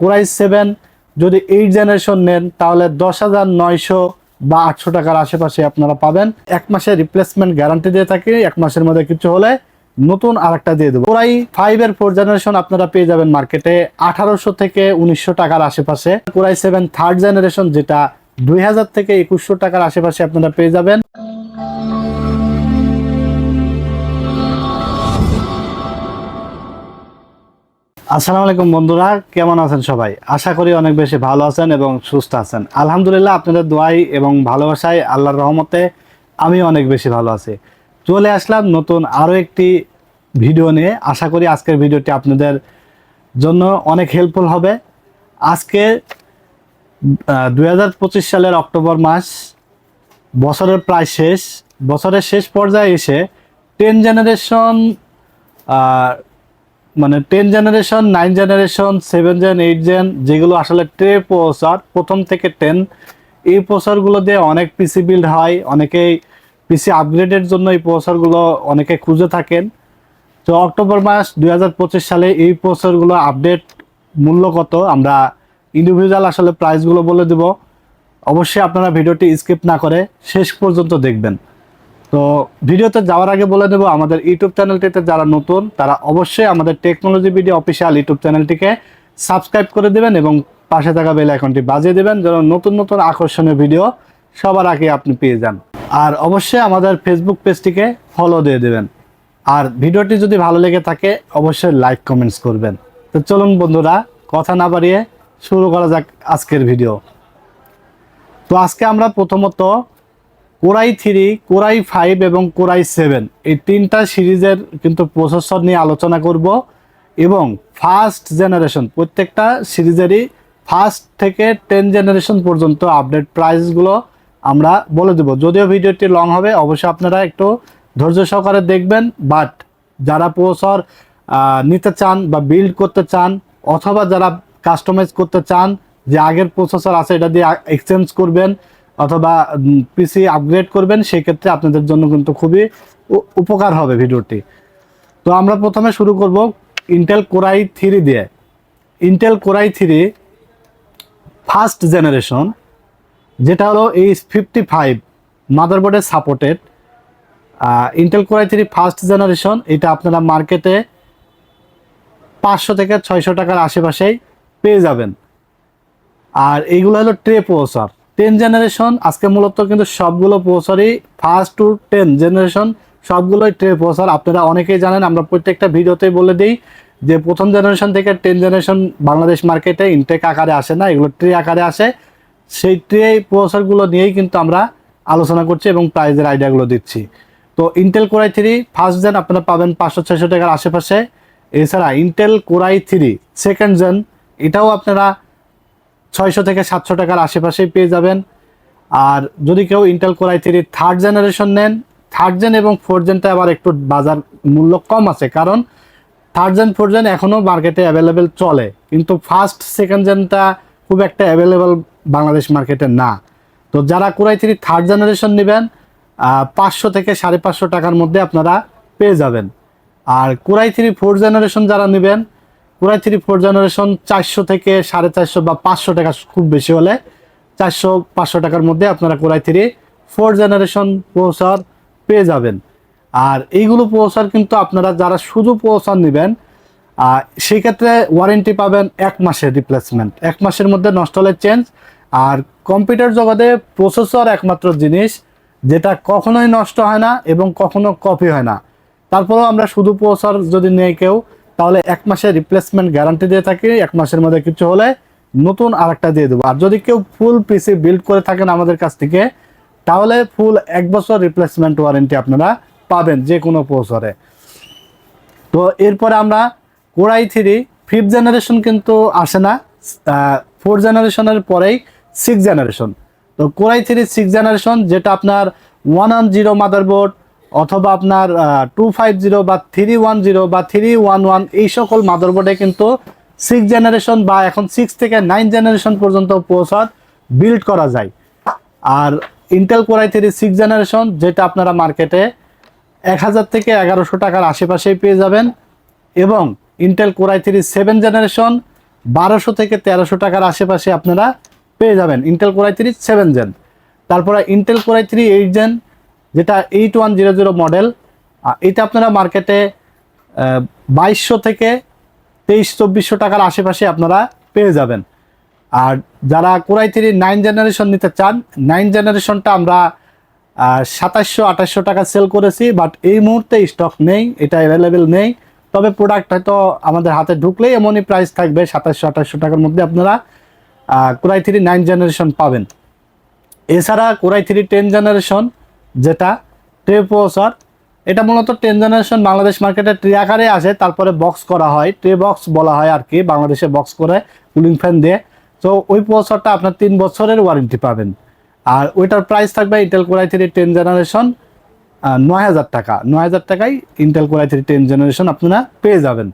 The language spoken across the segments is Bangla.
কোরাই সেভেন যদি এইট জেনারেশন নেন, তাহলে দশ হাজার নয়শো বা আটশো টাকার আশেপাশে আপনারা পাবেন। এক মাসের রিপ্লেসমেন্ট গ্যারান্টি দিয়ে থাকি, এক মাসের মধ্যে কিছু হলে নতুন আরেকটা দিয়ে দেবো। কোরাই ফাইভ এর ফোর জেনারেশন আপনারা পেয়ে যাবেন মার্কেটে আঠারোশো থেকে উনিশশো টাকার আশেপাশে। কোরাই সেভেন থার্ড জেনারেশন যেটা দুই হাজার থেকে একুশশো টাকার আশেপাশে আপনারা পেয়ে যাবেন। আসসালামু আলাইকুম বন্ধুরা, কেমন আছেন সবাই? আশা করি অনেক বেশি ভালো আছেন এবং সুস্থ আছেন। আলহামদুলিল্লাহ, আপনাদের দোয়াই এবং ভালোবাসায় আল্লাহর রহমতে আমি অনেক বেশি ভালো আছি। চলে আসলাম নতুন আরও একটি ভিডিও নিয়ে। আশা করি আজকের ভিডিওটি আপনাদের জন্য অনেক হেল্পফুল হবে। আজকে দু হাজার পঁচিশ সালের অক্টোবর মাস, বছরের প্রায় শেষ। বছরের শেষ পর্যায়ে এসে টেন জেনারেশন মানে ten generation nine generation seven gen eight gen যেগুলো আসলে ট্রে প্রসেসর প্রথম থেকে টেন এই প্রসেসরগুলো দিয়ে অনেক পিসি বিল্ড হয়, অনেকেই পিসি আপগ্রেডের জন্য এই প্রসেসরগুলো অনেকে খুঁজে থাকেন। তো অক্টোবর মাস দুই হাজার পঁচিশ সালে এই প্রসেসরগুলো আপডেট মূল্য কত? আমরা ইন্ডিভিজুয়াল আসলে প্রাইসগুলো বলে দেব। অবশ্যই আপনারা ভিডিওটি স্কিপ না করে শেষ পর্যন্ত দেখবেন। তো ভিডিওতে যাওয়ার আগে বলে দেবো, আমাদের ইউটিউব চ্যানেলটিতে যারা নতুন, তারা অবশ্যই আমাদের টেকনোলজি ভিডিও অফিসিয়াল ইউটিউব চ্যানেলটিকে সাবস্ক্রাইব করে দেবেন এবং পাশে থাকা বেল আইকনটি বাজিয়ে দেবেন যেন নতুন নতুন আকর্ষণীয় ভিডিও সবার আগে আপনি পেয়ে যান। আর অবশ্যই আমাদের ফেসবুক পেজটিকে ফলো দিয়ে দেবেন। আর ভিডিওটি যদি ভালো লেগে থাকে, অবশ্যই লাইক কমেন্টস করবেন। তো চলুন বন্ধুরা, কথা না বাড়িয়ে শুরু করা যাক আজকের ভিডিও তো আজকে আমরা প্রথমত Core i three, Core i five এবং কোরাই সেভেন। এই তিনটা সিরিজের কিন্তু প্রসেসর নিয়ে আলোচনা করব এবং ফার্স্ট জেনারেশন প্রত্যেকটা সিরিজেরই ফার্স্ট থেকে টেন জেনারেশন পর্যন্ত আপডেট প্রাইসগুলো আমরা বলে দেবো। যদিও ভিডিওটি লং হবে, অবশ্যই আপনারা একটু ধৈর্য সহকারে দেখবেন বাট যারা প্রসেসর নিতে চান বা বিল্ড করতে চান অথবা যারা কাস্টমাইজ করতে চান, যে আগের প্রসেসর আছে, এটা দিয়ে এক্সচেঞ্জ করবেন অথবা পিসি আপগ্রেড করবেন সেই ক্ষেত্রে আপনাদের জন্য কিন্তু খুবই উপকার হবে ভিডিওটি। তো আমরা প্রথমে শুরু করব ইন্টেল কোরাই থ্রি দিয়ে। Intel Core i three first generation যেটা হলো H fifty five মাদারবোর্ডের supported Intel Core i three first generation এটা আপনারা মার্কেটে পাঁচশো থেকে ছয়শো টাকার আশেপাশেই পেয়ে যাবেন। আর এইগুলো হলো ট্রে প্রসেসর টেন জেনারেশন আজকে মূলত কিন্তু সবগুলো প্রসেসরই ফার্স্ট টু টেন জেনারেশন সবগুলোই ট্রে প্রসেসর আপনারা অনেকেই জানেন, আমরা প্রত্যেকটা ভিডিওতেই বলে দিই যে প্রথম জেনারেশন থেকে টেন জেনারেশন বাংলাদেশ মার্কেটে ইনটেক আকারে আসে না, এগুলো ট্রে আকারে আসে। সেই ট্রে প্রসেসরগুলো নিয়েই কিন্তু আমরা আলোচনা করছি এবং প্রাইজের আইডিয়াগুলো দিচ্ছি। তো Intel Core i three first gen আপনারা পাবেন পাঁচশো ছয়শো টাকার আশেপাশে। এছাড়া Intel Core i three second gen এটাও আপনারা ছয়শো থেকে সাতশো টাকার আশেপাশেই পেয়ে যাবেন। আর যদি কেউ Intel Core i three third generation নেন থার্ড জেন এবং ফোর্থ জেনটা আবার একটু বাজার মূল্য কম আছে, কারণ থার্ড জেন ফোর্থ জেন এখনও মার্কেটে অ্যাভেলেবেল চলে। কিন্তু ফার্স্ট সেকেন্ড জেনটা খুব একটা অ্যাভেলেবেল বাংলাদেশ মার্কেটে না। তো যারা কোরাই থ্রি থার্ড জেনারেশন নেবেন পাঁচশো থেকে সাড়ে পাঁচশো টাকার মধ্যে আপনারা পেয়ে যাবেন। আর Core i three fourth generation যারা নেবেন কোরাই থ্রি ফোর জেনারেশন চারশো থেকে সাড়ে চারশো বা পাঁচশো টাকা খুব বেশি হলে চারশো পাঁচশো টাকার মধ্যে আপনারা Core i three four generation processor পেয়ে যাবেন। আর এইগুলো প্রসেসর কিন্তু আপনারা যারা শুধু প্রসেসর নেবেন আহ, সেই ক্ষেত্রে ওয়ারেন্টি পাবেন এক মাসের রিপ্লেসমেন্ট এক মাসের মধ্যে নষ্ট হলে চেঞ্জ আর কম্পিউটার জগতে প্রসেসর একমাত্র জিনিস যেটা কখনোই নষ্ট হয় না এবং কখনো কপি হয় না। তারপরেও আমরা শুধু প্রসেসর যদি নেই কেউ তাহলে এক মাসের রিপ্লেসমেন্ট গ্যারান্টি দিয়ে থাকি, এক মাসের মধ্যে কিছু হলে নতুন আরেকটা দিয়ে দেবো। আর যদি কেউ ফুল পিসি বিল্ড করে থাকেন আমাদের কাছ থেকে, তাহলে ফুল এক বছর রিপ্লেসমেন্ট ওয়ারেন্টি আপনারা পাবেন যে কোনো প্রসেসরে তো এরপরে আমরা কোরাই থ্রি ফিফথ জেনারেশন কিন্তু আসে না ফোর জেনারেশনের পরেই সিক্স জেনারেশন তো Core i three six generation যেটা আপনার ওয়ান ওয়ান জিরো মাদারবোর্ড অথবা আপনার টু ফাইভ জিরো বা থ্রি ওয়ান জিরো বা থ্রি ওয়ান ওয়ান এই সকল মাদারবোর্ডে কিন্তু সিক্স জেনারেশন বা এখন সিক্স থেকে নাইন জেনারেশন পর্যন্ত প্রসেসর বিল্ড করা যায়। আর Intel Core i three six generation যেটা আপনারা মার্কেটে এক হাজার থেকে এগারোশো টাকার আশেপাশেই পেয়ে যাবেন। এবং Intel Core i three seven generation বারোশো থেকে তেরোশো টাকার আশেপাশে আপনারা পেয়ে যাবেন। Intel Core i three seven gen তারপরে Intel Core i three eight gen যেটা eight one zero zero model এটা আপনারা মার্কেটে বাইশশো থেকে তেইশ, চব্বিশশো টাকার আশেপাশে আপনারা পেয়ে যাবেন। আর যারা কোরাই থ্রি নাইন জেনারেশন নিতে চান নাইন জেনারেশনটা আমরা সাতাশশো, আঠাশশো টাকা সেল করেছি বাট এই মুহূর্তে স্টক নেই, এটা অ্যাভেলেবেল নেই। তবে প্রোডাক্ট হয়তো আমাদের হাতে ঢুকলেই এমনই প্রাইস থাকবে, সাতাশশো, আঠাশশো টাকার মধ্যে আপনারা কোরাই থ্রি নাইন জেনারেশন পাবেন। এছাড়া Core i three ten generation যেটা ট্রে প্রসেসর এটা মূলত টেন জেনারেশন বাংলাদেশ মার্কেটে ট্রে আকারে আসে, তারপরে বক্স করা হয়। ট্রে বক্স বলা হয় আর কি, বাংলাদেশে বক্স করে কুলিং ফ্যান দিয়ে। তো ওই প্রসেসরটা আপনার তিন বছরের ওয়ারেন্টি পাবেন। আর ওইটার প্রাইস থাকবে Intel Core i three ten generation নয় হাজার টাকা। নয় হাজার টাকায় Intel Core i three ten generation আপনারা পেয়ে যাবেন।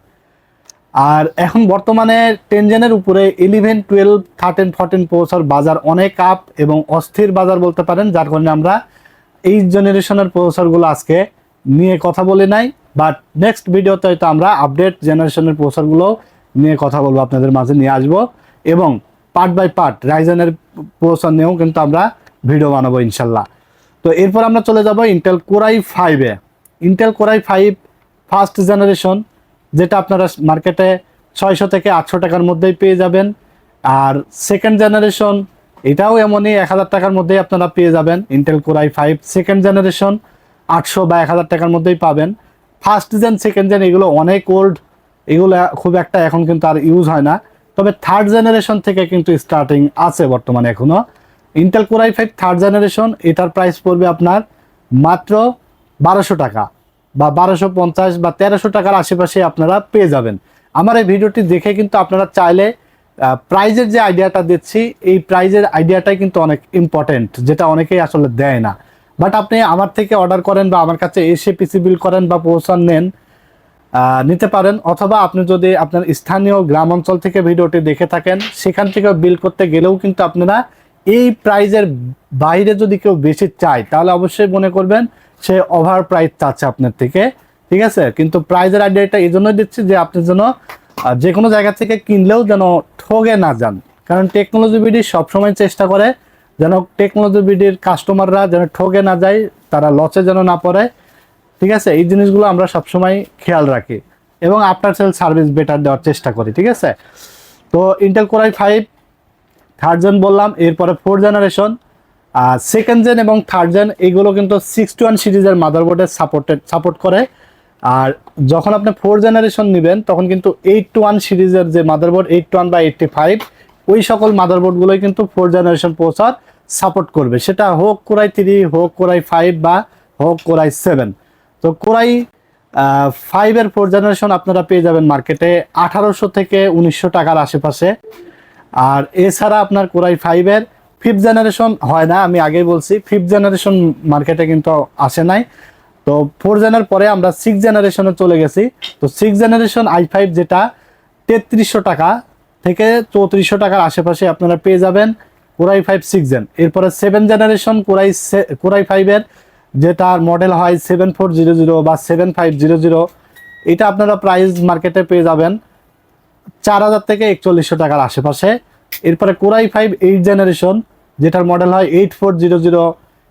আর এখন বর্তমানে টেন জেনের উপরে eleven twelve thirteen fourteen processor বাজার অনেক আপ এবং অস্থির বাজার বলতে পারেন, যার কারণে আমরা এই জেনারেশনের প্রসেসরগুলো আজকে নিয়ে কথা বলে নাই বাট নেক্সট ভিডিওতে হয়তো আমরা আপডেট জেনারেশনের প্রসেসরগুলো নিয়ে কথা বলব, আপনাদের মাঝে নিয়ে আসব। এবং পার্ট বাই পার্ট রাইজেনের প্রসেসর নিয়েও কিন্তু আমরা ভিডিও বানাবো ইনশাল্লাহ। তো এরপর আমরা চলে যাব ইন্টেল কোরাই ফাইভে Intel Core i five first generation যেটা আপনারা মার্কেটে ছয়শো থেকে আটশো টাকার মধ্যেই পেয়ে যাবেন। আর সেকেন্ড জেনারেশন এটাও এমনই, এক হাজার টাকার মধ্যেই আপনারা পেয়ে যাবেন Intel Core i five second generation আটশো বা এক হাজার টাকার মধ্যেই পাবেন। ফার্স্ট জেন সেকেন্ড জেন এগুলো অনেক ওল্ড এগুলো খুব একটা এখন কিন্তু আর ইউজ হয় না। তবে থার্ড জেনারেশন থেকে কিন্তু স্টার্টিং আছে বর্তমানে এখনও Intel Core i five third generation এটার প্রাইস পড়বে আপনার মাত্র বারোশো টাকা বা বারোশো পঞ্চাশ বা তেরোশো টাকার আশেপাশে আপনারা পেয়ে যাবেন। আমার এই ভিডিওটি দেখে কিন্তু আপনারা চাইলে প্রাইজের যে আইডিয়াটা দিচ্ছি, এই প্রাইজের আইডিয়াটাই কিন্তু অনেক ইম্পর্টেন্ট যেটা অনেকেই আসলে দেয় না। বাট আপনি আমার থেকে অর্ডার করেন বা আমার কাছে এসে পিসি বিল করেন বা পৌঁছান, নেন নিতে পারেন। অথবা আপনি যদি আপনার স্থানীয় গ্রাম অঞ্চল থেকে ভিডিওটি দেখে থাকেন, সেখান থেকে বিল করতে গেলেও কিন্তু আপনারা এই প্রাইজের বাইরে যদি কেউ বেশি চায়, তাহলে অবশ্যই মনে করবেন সে ওভার প্রাইস চাচ্ছে আপনার থেকে। ঠিক আছে? কিন্তু প্রাইজের আইডিয়াটা এই জন্যই দিচ্ছি যে আপনি যেন আহ, যে কোনো জায়গা থেকে কিনলেও যেন ঠগে না যান। কারণ টেকনোলজি বিডি সবসময় চেষ্টা করে যেন টেকনোলজি বিডির কাস্টমাররা যেন ঠগে না যায় তারা লসে যেন না পড়ে। ঠিক আছে? এই জিনিসগুলো আমরা সবসময় খেয়াল রাখি এবং আফটার সেল সার্ভিস বেটার দেওয়ার চেষ্টা করি ঠিক আছে? তো Intel Core i five third gen বললাম এরপরে ফোর জেনারেশন আর সেকেন্ড জেন এবং থার্ড জেন এগুলো কিন্তু সিক্স টু ওয়ান সিরিজের মাদারবোর্ডের সাপোর্টেড সাপোর্ট করে। আর যখন আপনি ফোর জেনারেশন নেবেন, তখন কিন্তু এইট টু ওয়ান সিরিজের যে মাদারবোর্ড এইট টু ওয়ান বা এইটটি ফাইভ ওই সকল মাদারবোর্ডগুলোই কিন্তু ফোর জেনারেশন পৌঁছার সাপোর্ট করবে। সেটা হোক কোরাই থ্রি হোক কোরাই ফাইভ বা হোক কোরাই সেভেন তো কোরাই ফাইভের ফোর জেনারেশন আপনারা পেয়ে যাবেন মার্কেটে আঠারোশো থেকে উনিশশো টাকার আশেপাশে। আর এছাড়া আপনার কোরাই ফাইভের ফিফথ জেনারেশন হয় না, আমি আগেই বলছি ফিফথ জেনারেশন মার্কেটে কিন্তু আসে নাই। তো ফোর জেনার পরে আমরা সিক্স জেনারেশনে চলে গেছি। তো সিক্স জেনারেশন আই ফাইভ যেটা তেত্রিশশো টাকা থেকে চৌত্রিশশো টাকার আশেপাশে আপনারা পেয়ে যাবেন Core i five six gen এরপরে seven generation Core i Core i ফাইভের যেটার মডেল হয় সেভেন ফোর জিরো জিরো বা সেভেন ফাইভ জিরো জিরো এটা আপনারা প্রাইস মার্কেটে পেয়ে যাবেন চার হাজার থেকে একচল্লিশশো টাকার আশেপাশে। এরপরে Core i five eight generation যেটার মডেল হয় eight four zero zero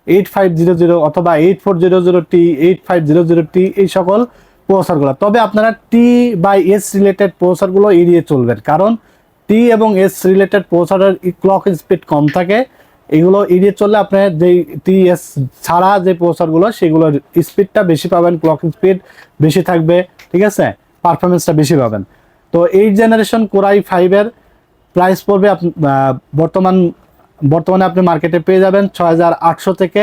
eight five zero zero অথবা eight four zero zero T, eight five zero zero T, এই সকল প্রসারগুলো তবে আপনারা টি বাই এস রিলেটেড প্রসারগুলো এড়িয়ে চলবেন, কারণ টি এবং এস রিলেটেড প্রসারের ক্লক স্পিড কম থাকে। এগুলো এড়িয়ে চললে আপনার যেই টি এস ছাড়া যে প্রসারগুলো সেগুলোর স্পিডটা বেশি পাবেন ক্লক স্পিড বেশি থাকবে, ঠিক আছে? পারফরমেন্সটা বেশি পাবেন। তো এইট জেনারেশন কোরাই ফাইভের প্রাইস পড়বে বর্তমান বর্তমানে আপনি মার্কেটে পেয়ে যাবেন ছয় হাজার আটশো থেকে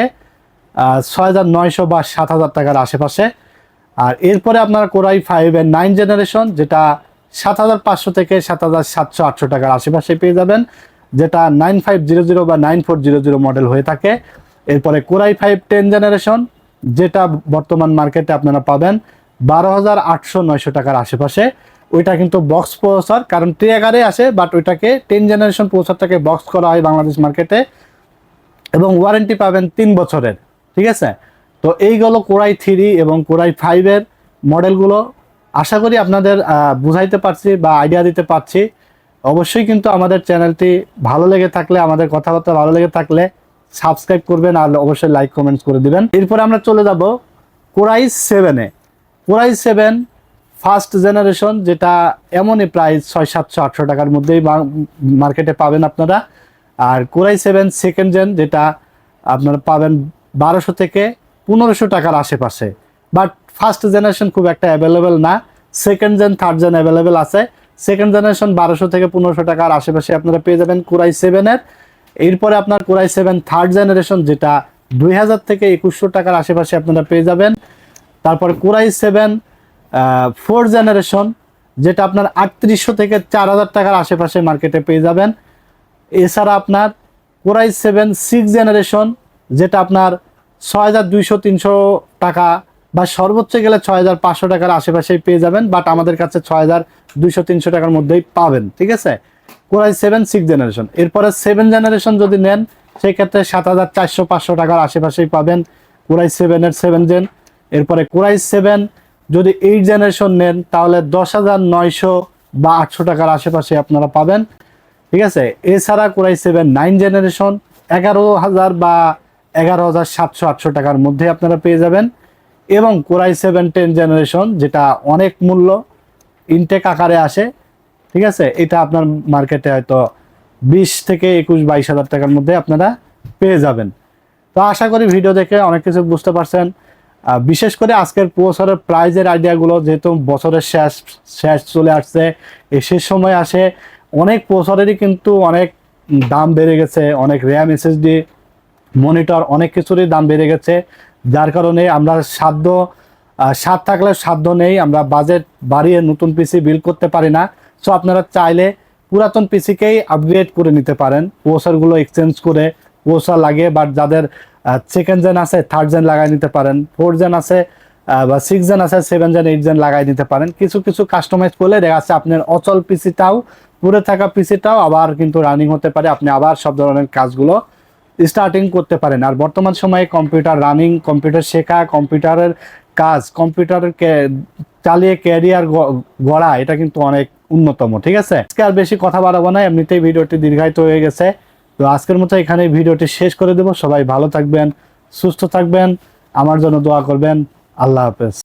ছয় হাজার নয়শো বা সাত হাজার টাকার আশেপাশে। আর এরপরে আপনার কোরাই ফাইভের নাইন জেনারেশন যেটা সাত হাজার পাঁচশো থেকে সাত হাজার সাতশো আটশো টাকার আশেপাশে পেয়ে যাবেন, যেটা নাইন ফাইভ জিরো জিরো বা nine four zero zero model হয়ে থাকে। এরপরে কোরাই ফাইভ টেন জেনারেশন যেটা বর্তমান মার্কেটে আপনারা পাবেন বারো হাজার আটশো নয়শো টাকার আশেপাশে। ওইটা কিন্তু বক্স প্রসেসর কারণ ট্রে আকারে আসে বাট ওইটাকে টেন জেনারেশন প্রসেসরটাকে বক্স করা হয় বাংলাদেশ মার্কেটে এবং ওয়ারেন্টি পাবেন তিন বছরের, ঠিক আছে? তো এইগুলো কোরাই থ্রি এবং কোরাই ফাইভের মডেলগুলো আশা করি আপনাদের বুঝাইতে পারছি বা আইডিয়া দিতে পারছি। অবশ্যই কিন্তু আমাদের চ্যানেলটি ভালো লেগে থাকলে, আমাদের কথাবার্তা ভালো লেগে থাকলে সাবস্ক্রাইব করবেন আর অবশ্যই লাইক কমেন্টস করে দিবেন। এরপরে আমরা চলে যাব কোরাইস সেভেনে কোরাইস সেভেন ফার্স্ট জেনারেশন, যেটা এমনই প্রায় ছয় সাতশো আটশো টাকার মধ্যেই মার্কেটে পাবেন আপনারা। আর Core i seven second gen যেটা আপনারা পাবেন বারোশো থেকে পনেরোশো টাকার আশেপাশে। বাট ফার্স্ট জেনারেশন খুব একটা অ্যাভেলেবেল না। Second gen third gen available আছে। সেকেন্ড জেনারেশন বারোশো থেকে পনেরোশো টাকার আশেপাশে আপনারা পেয়ে যাবেন কোরাই সেভেনের এরপরে আপনার কোরাই সেভেন থার্ড জেনারেশন, যেটা দুই হাজার থেকে একুশশো টাকার আশেপাশে আপনারা পেয়ে যাবেন। তারপর কোরাই সেভেন ফোর জেনারেশন যেটা আপনার আটত্রিশশো থেকে চার হাজার টাকার আশেপাশে মার্কেটে পেয়ে যাবেন। এছাড়া আপনার কোরাই সেভেন সিক্স জেনারেশন যেটা আপনার ছয় হাজার দুইশো, তিনশো টাকা বা সর্বোচ্চ গেলে ছয় হাজার পাঁচশো টাকার আশেপাশেই পেয়ে যাবেন বাট আমাদের কাছে ছয় হাজার দুইশো, তিনশো টাকার মধ্যেই পাবেন, ঠিক আছে? Core i seven six generation এরপরে সেভেন জেনারেশন যদি নেন সেই ক্ষেত্রে সাত হাজার চারশো, পাঁচশো টাকার আশেপাশেই পাবেন কোরাই সেভেনের সেভেন জেন এরপরে কোরাই সেভেন যদি এইট জেনারেশন নেন, তাহলে দশ হাজার নয়শো বা আটশো টাকার আশেপাশে আপনারা পাবেন। ঠিক আছে? এছাড়া কোরাই সেভেন নাইন জেনারেশন এগারো হাজার বা এগারো হাজার সাতশো, আটশো টাকার মধ্যে আপনারা পেয়ে যাবেন। এবং কোরাই সেভেন টেন জেনারেশন যেটা অনেক মূল্য ইনটেক আকারে আসে। ঠিক আছে? এটা আপনার মার্কেটে হয়তো বিশ থেকে একুশ, বাইশ হাজার টাকার মধ্যে আপনারা পেয়ে যাবেন। তো আশা করি ভিডিও দেখে অনেক কিছু বুঝতে পারছেন। বিশেষ করে আজকের বছরের প্রাইজের আইডিয়াগুলো যেহেতু বছরের শেষ শেষ চলে আসছে এই শেষ সময় আসে, অনেক বছরেরই কিন্তু অনেক দাম বেড়ে গেছে, অনেক র্যাম এসএসডি মনিটর অনেক কিছুরই দাম বেড়ে গেছে, যার কারণে আমরা সাধ্য সাধ্য থাকলে সাধ্য নেই, আমরা বাজেট বাড়িয়ে নতুন পিসি বিল করতে পারি না। সো আপনারা চাইলে পুরাতন পিসিকেই আপগ্রেড করে নিতে পারেন প্রসেসরগুলো এক্সচেঞ্জ করে প্রসেসর লাগে বাট যাদের সেকেন্ড জেন আছে থার্ড জেন লাগাই নিতে পারেন ফোর জেন আছে বা সিক্স জেন আছে সেভেন জেন এইট জেন লাগাই নিতে পারেন। কিছু কিছু কাস্টমাইজ করলে দেখা যাচ্ছে আপনার অচল পিসিটাও পুরে থাকা পিসিটাও আবার কিন্তু রানিং হতে পারে। আপনি আবার সব ধরনের কাজগুলো স্টার্টিং করতে পারেন। আর বর্তমান সময়ে কম্পিউটার রানিং কম্পিউটার শেখা কম্পিউটারের কাজ কম্পিউটারের চালিয়ে ক্যারিয়ার গড়া, এটা কিন্তু অনেক উন্নতম, ঠিক আছে? আজকে আর বেশি কথা বাড়াবো না, এমনিতেই ভিডিওটি দীর্ঘায়িত হয়ে গেছে। তো আজকের মতো এখানে ভিডিওটি শেষ করে দেব। সবাই ভালো থাকবেন, সুস্থ থাকবেন। আমার জন্য দোয়া করবেন। আল্লাহ হাফেজ।